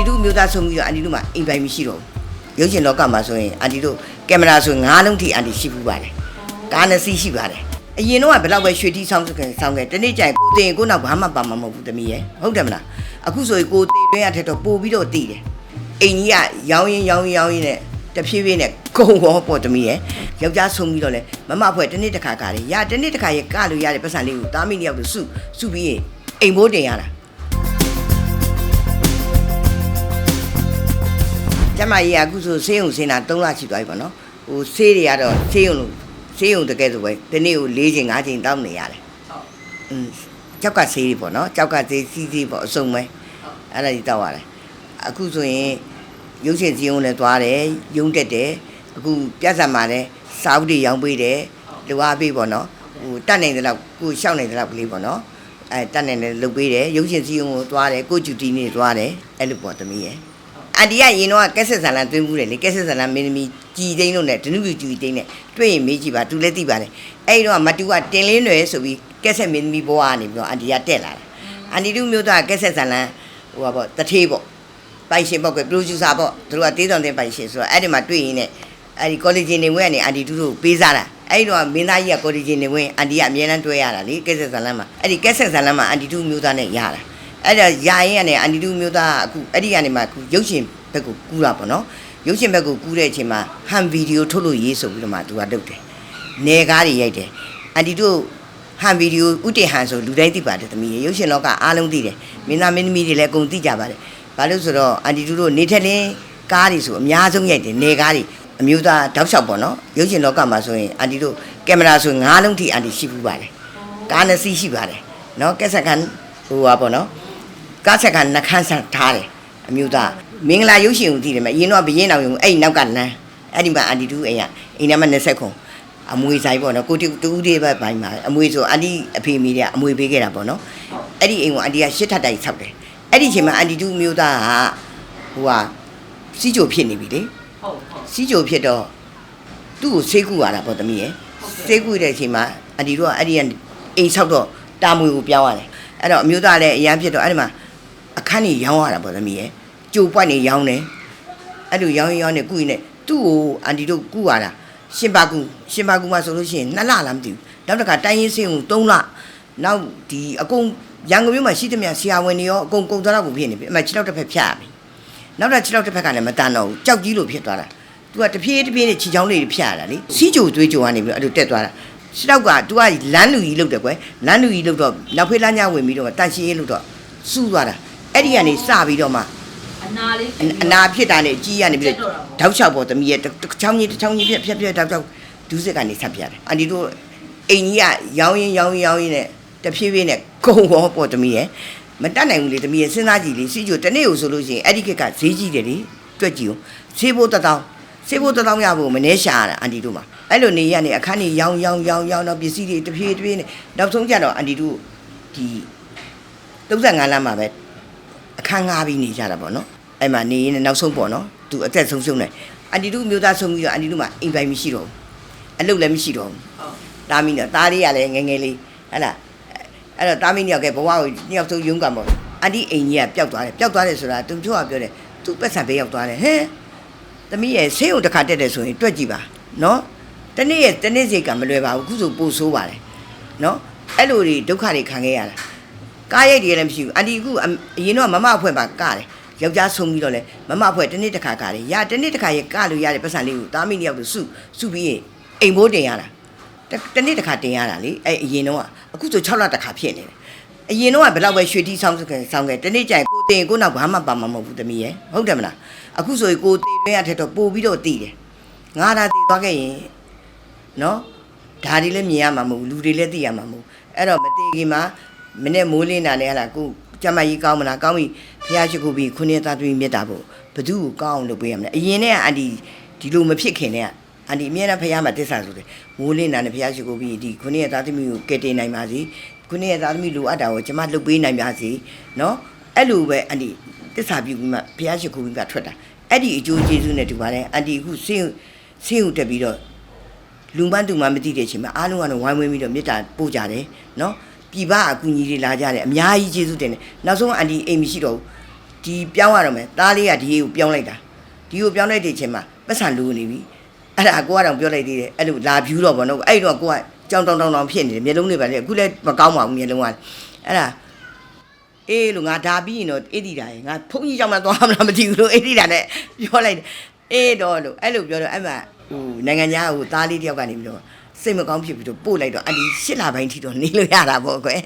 တီတို့မျိုးသားဆုံးပြီးတော့အန်တီတို့မှာအိမ်ပိုင်မရှိတော့ဘူးရုပ်ရှင်လောကမှာဆိုရင်အန်တီတို့ကင်မရာဆိုငါးလုံးထိအန်တီရှိဘူးပါတယ်ကားနှစ်စီးရှိပါတယ်အရင်တော့ကဘယ်တော့ပဲရွှေတီဆောင်းစကန်ဆောင်းခဲ့တနေ့ကျရင်ကိုတင်ရင်ကိုနောက်ဘာမှပါမှာမဟုတ်ဘူးတမီးရဲ့ဟုတ်တယ်မလားအခုဆိုရင်ကိုတင်တွင်းရထက်တော့ပို့ပြီးတော့တည်တယ်အိမ်ကြီးကရောင်းရင်ရောင်းရင်ရောင်းရင်နဲ့တဖြည်းဖြည်းနဲ့ကုံရောပေါ်တမီးရဲ့ယောက်ျားဆုံးပြီးတော့လဲမမအဖွဲ့တနေ့တစ်ခါကားတယ်ရတနေ့တစ်ခါရဲ့ကလို့ရတဲ့ပတ်စံလေးကိုတားမိနှစ်ယောက်လို့စုစုပြီးရင်အိမ်ဘိုးတင်ရတာ ကျမကြီးကအခုဆိုဆေးရုံဆင်းတာ3လရှိသွားပြီပေါ့နော်ဟိုဆေးတွေကတော့ဆေးရုံလို့ဆေးရုံတကယ်ဆိုပဲဒီနေ့ကို4ချိန်5ချိန်တောင်းနေရတယ်อืมကြောက်ကဆေးတွေပေါ့နော်ကြောက်ကဆေးစီးစီးပေါ့အစုံပဲအဲ့ဒါကြီးတောက်ရတယ်အခုဆိုရင်ရုပ်ရှင်စီးရုံလည်းသွားတယ်ရုံတက်တယ်အခုပြဿနာမှာလည်းစာအုပ်တွေရောင်းပေးတယ်လူအားပေးပေါ့နော်ဟိုတတ်နိုင်တဲ့လောက်ကိုရှောက်နိုင်တဲ့လောက်ကလေးပေါ့နော်အဲတတ်နိုင်တယ်လုပ်ပေးတယ်ရုပ်ရှင်စီးရုံကိုသွားတယ်ကိုကျူတီနေသွားတယ်အဲ့လိုပေါ့သမီးရဲ့ အန်တီကရင်တော့ကက်ဆက်ဆန်လန်သွင်းမှုတယ်လေကက်ဆက်ဆန်လန်မင်းသမီးကြည်သိန်းလို့နဲ့ဒနုပြကြည်သိန်းနဲ့တွေ့ရင်မေးကြည့်ပါသူလည်းသိပါတယ်အဲ့ဒီတော့မတူကတင်လင်းရွယ်ဆိုပြီးကက်ဆက်မင်းသမီးဘဝကနေပြီးတော့အန်တီကတက်လာတာအန်တီတို့မျိုးသားကက်ဆက်ဆန်လန်ဟိုပါပေါ့တထေးပေါ့ပိုင်ရှင်ပေါ့ကွပရိုဂျူဆာပေါ့သူတို့ကတေးတော်တဲ့ပိုင်ရှင်ဆိုတော့အဲ့ဒီမှာတွေ့ရင်နဲ့အဲ့ဒီကော်လီဂျင်နေဝင်ကနေအန်တီတို့ကိုပေးစားတာအဲ့ဒီတော့မင်းသားကြီးကကော်လီဂျင်နေဝင်အန်တီကအမြဲတမ်းတွေ့ရတာလေကက်ဆက်ဆန်လန်မှာအဲ့ဒီကက်ဆက်ဆန်လန်မှာအန်တီတို့မျိုးသားနဲ့ရတာ အဲ့ဒါယာရင်ကနေအန်တီတူမျိုးသားကအခုအဲ့ဒီကနေမှအခုရုပ်ရှင်ဘက်ကိုကူးတာပေါ့နော်ရုပ်ရှင်ဘက်ကိုကူးတဲ့အချိန်မှာဟန်ဗီဒီယိုထုတ်လို့ရေးဆိုပြီးတော့မှသူကလုပ်တယ်နေကားတွေရိုက်တယ်အန်တီတို့ဟန်ဗီဒီယိုဥတေဟန်ဆိုလူတိုင်းသိပါတယ်သမီးရေရုပ်ရှင်လောကအားလုံးသိတယ်မင်းသားမင်းသမီးတွေလည်းအကုန်သိကြပါတယ်ဘာလို့ဆိုတော့အန်တီတို့တို့နေထက်လင်းကားတွေဆိုအများဆုံးရိုက်တယ်နေကားတွေအမျိုးသားတောက်လျှောက်ပေါ့နော်ရုပ်ရှင်လောကမှာဆိုရင်အန်တီတို့ကင်မရာဆိုငါးလုံးထိအန်တီရှိဘူးပါတယ်ကားနှစ်စီးရှိပါတယ်နော်ကက်ဆက်ကန်ဟိုပါပေါ့နော် ကားဆက်ကနှခမ်းဆန်ထားတယ်အမျိုးသားမင်္ဂလာရုပ်ရှင်ကိုသိတယ်မအရင်တော့ဘရင်တော်ရုံအဲ့ဒီနောက်ကလမ်းအဲ့ဒီမှာအန်တီတူအိမ်ကအိမ်ထဲမှာ20ခုအမွေဆိုင်ပေါ့နော်ကိုတူတူလေးပဲဘိုင်းမှာအမွေဆိုအန်တီအဖေမိတဲ့အမွေပေးခဲ့တာပေါ့နော်အဲ့ဒီအိမ်ကအန်တီကရှစ်ထပ်တိုင်ဆောက်တယ်အဲ့ဒီအချိန်မှာအန်တီတူမျိုးသားကဟိုဟာစီးကြိုဖြစ်နေပြီလေဟုတ်ဟုတ်စီးကြိုဖြစ်တော့သူ့ကိုဆေးကူရတာပေါ့သမီးရဲ့ဆေးကူတဲ့အချိန်မှာအန်တီတို့ကအဲ့ဒီကအိမ်ဆောက်တော့တာမွေကိုပြောင်းရတယ်အဲ့တော့အမျိုးသားလည်းအရန်ဖြစ်တော့အဲ့ဒီမှာ အခန်းကြီးရောင်းရတာပေါ့သမီးရဲ့ကြိုပွက်နေရောင်းတယ်အဲ့လိုရောင်းရင်ရောင်းနေကုရင်နဲ့သူ့ကိုအန်တီတို့ကုရတာရှင်ပါကူရှင်ပါကူမှာဆိုလို့ရှိရင်2လလားမသိဘူးနောက်တစ်ခါတိုင်းရင်းစင်းကို3လနောက်ဒီအကုန်ရန်ကုန်မြို့မှာရှိသမျှဆရာဝန်တွေရောအကုန်ကုန်သွားတော့ကိုဖြစ်နေပြီအမှ6လောက်တစ်ဖက်ဖြတ်ရပြီနောက်တော့6လောက်တစ်ဖက်ကလည်းမတန်တော့ဘူးကြောက်ကြီးလို့ဖြစ်သွားတာသူကတဖြည်းတဖြည်းနဲ့ခြေချောင်းလေးတွေဖြတ်ရတာလေစီးကြိုသွေးကြိုကနေပြီးတော့အဲ့လိုတက်သွားတာ6လောက်က तू ကလမ်းလူကြီးလုတ်တယ်ကွယ်လမ်းလူကြီးလုတ်တော့နောက်ဖေးလမ်းညဝင်ပြီးတော့တန်ရှင်းရေးလုတ်တော့စူးသွားတာ အဲ့ဒီကနေစပြီးတော့မှအနာလေးအအနာဖြစ်တာနဲ့ကြီးရနေပြီးတော့တောက်လျှောက်ပေါ်သမီးရဲ့တစ်တစ်ချောင်းကြီးတစ်ချောင်းကြီးဖြတ်ဖြတ်ဖြတ်တောက်တောက်ဒူးစစ်ကနေဆက်ပြရတယ်အန်ဒီတို့အိမ်ကြီးကရောင်းရင်ရောင်းရင်ရောင်းရင်နဲ့တဖြည်းဖြည်းနဲ့ကုံရောပေါ်သမီးရဲ့မတတ်နိုင်ဘူးလေသမီးရဲ့စဉ်းစားကြည့်လေစီချိုတနေ့ကိုဆိုလို့ရှိရင်အဲ့ဒီခေတ်ကဈေးကြီးတယ်လေတွက်ကြည့်ဦးဈေးဖို့တစ်တောင်းဈေးဖို့တစ်တောင်းရဖို့မနှဲရှာရတာအန်ဒီတို့မှာအဲ့လိုနေရနေအခန်းကြီးရောင်းရောင်းရောင်းရောင်းတော့ပစ္စည်းတွေတဖြည်းဖြည်းနဲ့နောက်ဆုံးကျတော့အန်ဒီတို့ဒီ35လမ်းမှာပဲ အခန်းငားပြီးနေကြတာပေါ့နော်အဲ့မှာနေရင်လည်းနောက်ဆုံးပေါ့နော်သူအသက်ဆုံးရှုံးတယ်အန်တီတို့မျိုးသားဆုံးပြီးတော့အန်တီတို့မှာအိမ်ပိုင်မရှိတော့ဘူးအလုပ်လည်းမရှိတော့ဘူးဟုတ်တာမီတော့တားလေးကလည်းငယ်ငယ်လေးဟဟလားအဲ့တော့တာမီနှစ်ယောက်ကဘဝကိုနှစ်ယောက်ဆုံးရုန်းကန်ပေါ့အန်တီအိမ်ကြီးကပျောက်သွားတယ်ပျောက်သွားတယ်ဆိုတာသူပြောတာပြောတယ်သူပက်ဆံပေးရောက်သွားတယ်ဟဲ့သမီးရဲ့ဆေးုံတစ်ခါတက်တယ်ဆိုရင်တွက်ကြည့်ပါနော်တနေ့ရဲ့တနေ့စိတ်ကမလွယ်ပါဘူးအခုဆိုပို့ဆိုးပါတယ်နော်အဲ့လိုတွေဒုက္ခတွေခံခဲ့ရတာ ကားရိုက်တွေလည်းမရှိဘူးအန်တီအခုအအရင်တော့မမအဖွဲ့ပါကားတယ်ယောက်ျားဆုံးပြီးတော့လဲမမအဖွဲ့တစ်နေ့တစ်ခါကားတယ်ရတစ်နေ့တစ်ခါရကားလို့ရတဲ့ပတ်စံလေးကိုတားမိနှစ်ယောက်လို့စုစုပြီးရင်အိမ်ဘိုးတင်ရတာတစ်တစ်နေ့တစ်ခါတင်ရတာလေအဲအရင်တော့ကအခုဆို6လတစ်ခါဖြစ်နေတယ်အရင်တော့ကဘယ်တော့ပဲရွှေတီဆောင်းစကန်ဆောင်းခဲ့တစ်နေ့ကျရင်ကိုတင်ရင်ကိုနောက်ဘာမှပါမှာမဟုတ်ဘူးတမီးရဲ့ဟုတ်တယ်မလားအခုဆိုရင်ကိုတင်တွင်းရတဲ့တော့ပို့ပြီးတော့တည်တယ်ငါသာတည်သွားခဲ့ရင်နော်ဒါတွေလည်းမြင်ရမှာမဟုတ်ဘူးလူတွေလည်းသိရမှာမဟုတ်ဘူးအဲ့တော့မတည်ခင်မှာ မနေ့မိုးလင်းတာနဲ့ဟလာကိုကျမကြီးကောင်းမလားကောင်းပြီဖះရှိခိုးပြီးခုနှစ်သားသမီးမြတ်တာဖို့ဘသူ့ကိုကောင်းအောင်လုပ်ပေးရမလဲအရင်နဲ့ကအန်ဒီဒီလိုမဖြစ်ခင်နဲ့ကအန်ဒီအမြဲတမ်းဖះမှာတစ္ဆာဆိုတယ်မိုးလင်းတာနဲ့ဖះရှိခိုးပြီးဒီခုနှစ်သားသမီးကိုကယ်တင်နိုင်ပါစေခုနှစ်သားသမီးလိုအပ်တာကိုကျမလုပ်ပေးနိုင်ပါစေနော်အဲ့လိုပဲအန်ဒီတစ္ဆာပြုပြီးမှဖះရှိခိုးပြီးမှထွက်တာအဲ့ဒီအကျိုးကျေးဇူးနဲ့တူပါတယ်အန်ဒီအခုဆင်းဆင်းကိုတက်ပြီးတော့လူမန်းသူမမသိတဲ့အချိန်မှာအားလုံးကတော့ဝိုင်းဝန်းပြီးတော့မေတ္တာပို့ကြတယ်နော် ပြည်ပအကူအညီတွေလာကြတယ်အများကြီးကျေးဇူးတင်တယ်နောက်ဆုံးအန်ဒီအိမ်မရှိတော့ဘူးဒီပြောင်းရတော့မယ်သားလေးကဒီကိုပြောင်းလိုက်တာဒီကိုပြောင်းလိုက်တဲ့အချိန်မှာပတ်စံလူနေပြီအဲ့ဒါကိုကတော့ပြောလိုက်သေးတယ်အဲ့လိုလာဖြူတော့ဗောနော်အဲ့တော့ကိုကကြောင်တောင်တောင်တောင်ဖြစ်နေတယ်မျက်လုံးတွေပါလေအခုလည်းမကောင်းပါဘူးမျက်လုံးကအဲ့ဒါအေးလို့ငါဒါပြီးရင်တော့အေးဒီတာရေငါဖုန်းကြီးကြောင့်မသွားမလားမသိဘူးလို့အေးဒီတာနဲ့ပြောလိုက်တယ်အေးတော့လို့အဲ့လိုပြောတော့အဲ့မှာဟိုနိုင်ငံခြားဟိုသားလေးတယောက်ကနေပြီးတော့ စိတ်မကောင်းဖြစ်ပြီးတော့ပို့လိုက်တော့အဲ့ဒီရှစ်လပိုင်းထိတော့နေလို့ရတာပေါ့ကွယ်